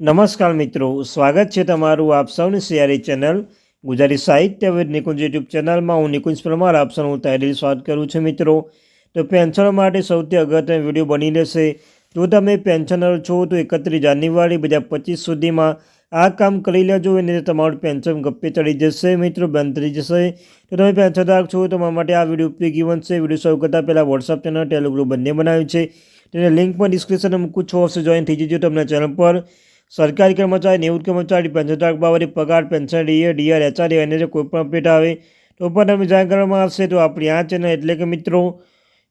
નમસ્કાર મિત્રો, સ્વાગત છે તમારું આપ સૌની સિયારી ચેનલ ગુજરાતી સાહિત્ય વિદ નિકુંજ યુટ્યુબ ચેનલમાં. હું નિકુંજ પરમાર, આપ સૌનું તહેરીલ સ્વાગત કરું છું મિત્રો. તો પેન્શનર માટે સૌથી અગત્યનો વીડિયો બની રહેશે. જો તમે પેન્શનર છો, તો એકત્રીસ જાન્યુઆરી બે હજાર પચીસ સુધીમાં આ કામ કરી લેજો. અને તમારું પેન્શન ગપ્પે ચડી જશે. મિત્રો બંધ થઈ જશે. તો તમે પેન્શનધારક છો તમારા માટે આ વીડિયો ઉપયોગી બનશે. વીડિયો શરૂ કરતાં પહેલાં વોટ્સઅપ ચેનલ ટેલિગ્રુપ બંને બનાવ્યું છે. તેને લિંક પણ ડિસ્ક્રિપ્શનમાં મૂકું છો. ઓફિસ જોઈન થઈ જજો તમને ચેનલ પર. સરકારી કર્મચારી, નિવૃત્ત કર્મચારી પેન્શનધારક બાબતે પગાર, પેન્શન, ડીએ, ડીઆર એચઆરએ અને જો કોઈ પણ અપડેટ આવે, તો પણ તમને જાણ કરવામાં આવશે. તો આપણી આ ચેનલ એટલે કે મિત્રો,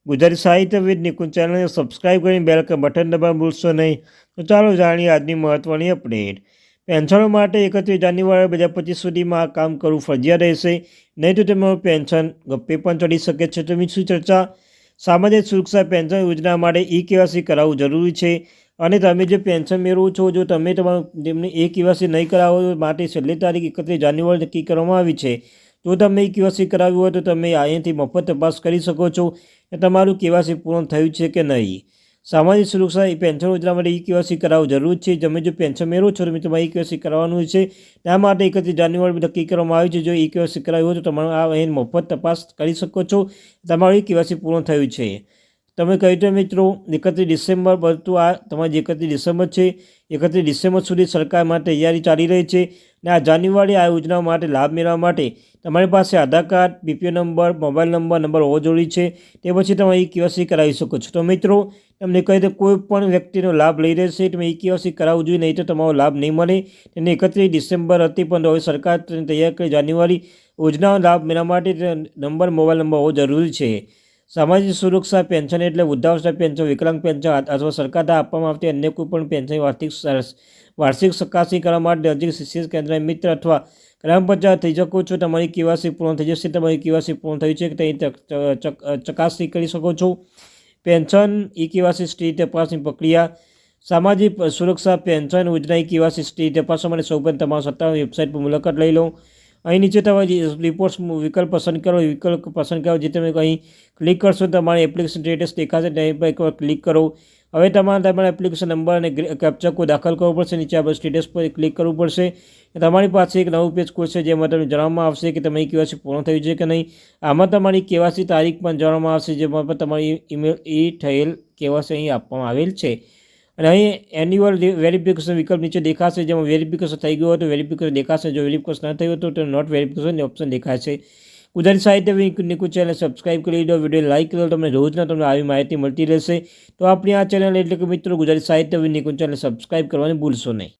ગુજરાતી સાહિત્ય વિદ નિકુંજ ચેનલને સબસ્ક્રાઇબ કરીને બેલ બટન દબાવવાનું ભૂલશો નહીં. તો ચાલો જાણીએ આજની મહત્ત્વની અપડેટ પેન્શનો માટે એકત્રીસ જાન્યુઆરી બે હજાર પચીસ સુધીમાં આ કામ કરવું ફરજિયાત રહેશે. નહીં તો તેમાં પેન્શન ગપ્પે પણ ચડી શકે છે. તો શું ચર્ચા? સામાજિક સુરક્ષા, પેન્શન યોજના માટે ઈ કેવાસી કરાવવું જરૂરી છે. અને તમે જે પેન્શન મેળવો છો, જો તમે તમારું તેમને એ કેવાસી નહીં કરાવો માટે છેલ્લી તારીખ એકત્રીસ જાન્યુઆરી નક્કી કરવામાં આવી છે. જો તમે એ કેવાસી કરાવ્યું હોય, તો તમે અહીંયાથી મફત તપાસ કરી શકો છો કે તમારું કેવાસી પૂર્ણ થયું છે કે નહીં. સામાજિક સુરક્ષા એ પેન્શન યોજના માટે ઈ કેવાસી કરાવવું જરૂર છે. તમે જો પેન્શન મેળવો છો, તો તમારે ઈ કેવાસી કરાવવાનું છે. ત્યાં માટે એકત્રીસ જાન્યુઆરી નક્કી કરવામાં આવ્યું છે. જો ઈ કેવાયસી કરાવ્યું હોય, તો તમારે આ અહીં મફત તપાસ કરી શકો છો. તમારું ઈ કેવાયસી પૂર્ણ થયું છે. તમે કહ્યું તો મિત્રો, એકત્રીસ ડિસેમ્બર બધું આ તમારી એકત્રીસ ડિસેમ્બર છે, એકત્રીસ ડિસેમ્બર સુધી સરકાર માટે તૈયારી ચાલી રહી છે અને આ જાન્યુઆરી આ યોજના માટે લાભ મેળવવા માટે તમારી પાસે Aadhaar card, BPO number, mobile number number હોવો જરૂરી છે, તે પછી તમે ઈ કેવાસી કરાવી શકો છો. તો મિત્રો, તમને કહી દે કોઈ પણ વ્યક્તિનો લાભ લઈ રહેશે તમે ઈ કેવાસી કરાવવું જોઈએ, નહીં તો તમારો લાભ નહીં મળે. તેને એકત્રીસ ડિસેમ્બર હતી પણ હવે સરકાર તૈયાર કરી, જાન્યુઆરી યોજનાનો લાભ મેળવવા માટે નંબર, મોબાઈલ નંબર હોવો જરૂરી છે. સામાજિક સુરક્ષા પેન્શન એટલે વૃદ્ધાવસ્થા પેન્શન, વિકલાંગ પેન્શન અથવા સરકાર દ્વારા આપવામાં આવતી અન્ય કોઈ પણ પેન્શન વાર્ષિક વાર્ષિક ચકાસણી કરવા માટે નજીક શિક્ષિત કેન્દ્ર મિત્ર અથવા ગ્રામ પંચાયત થઈ શકો છો. તમારી કેવાસી પૂર્ણ થઈ જશે. તમારી કેવાસી પૂર્ણ થઈ છે કે તે ચકાસણી કરી શકો છો. પેન્શન, ઈ કેવાસી સ્ટેટ તપાસની પ્રક્રિયા, સામાજિક સુરક્ષા પેન્શન, યોજના, ઈ કેવાસી સ્ટેટ તપાસવા માટે સૌપ્રથમ તમારા સત્તાવાર વેબસાઇટ પર મુલાકાત લઈ લો. અહીં નીચે તમે રિપોર્ટ્સ વિકલ્પ પસંદ કરો વિકલ્પ પસંદ કરો, જે તમે અહીં ક્લિક કરશો તમારી એપ્લિકેશન સ્ટેટસ દેખાશે, ત્યાં પર એકવાર ક્લિક કરો. હવે તમારે તમારા એપ્લિકેશન નંબર અને કેપ્ચા કોડ દાખલ કરવો પડશે, નીચે આપણે સ્ટેટસ પર ક્લિક કરવું પડશે. તમારી પાસે એક નવું પેજ ખુલશે, જેમાં તમને જણાવવામાં આવશે કે તમારી કેવાસી પૂર્ણ થયું છે કે નહીં. આમાં તમારી કેવાસી તારીખ પણ જણાવવામાં આવશે, જેમાં પણ તમારી ઈમેલ એ થયેલ કેવાસી અહીં આપવામાં આવેલ છે. અને અહીં એન્યુઅલ વેરિફિકેશન વિકલ્પ નીચે દેખાશે. જેમાં વેરિફિકેશન થઈ ગયું હોય તો વેરિફિકેશન દેખાશે. જો વેરિફિકેશન ન થયું તો નોટ વેરિફિકેશન ઓપ્શન દેખાશે. ગુજરાતી સાહિત્ય નિકુ ચેનલ સબસ્ક્રાઇબ કરી દો વીડિયો લાઇક કરો તમને રોજના તમને આવી માહિતી મળતી રહેશે. તો આપણી આ ચેનલ એટલે કે મિત્રો ગુજરાતી સાહિત્ય નિકુ ચેનલ સબસ્ક્રાઇબ કરવાની ભૂલશો નહીં.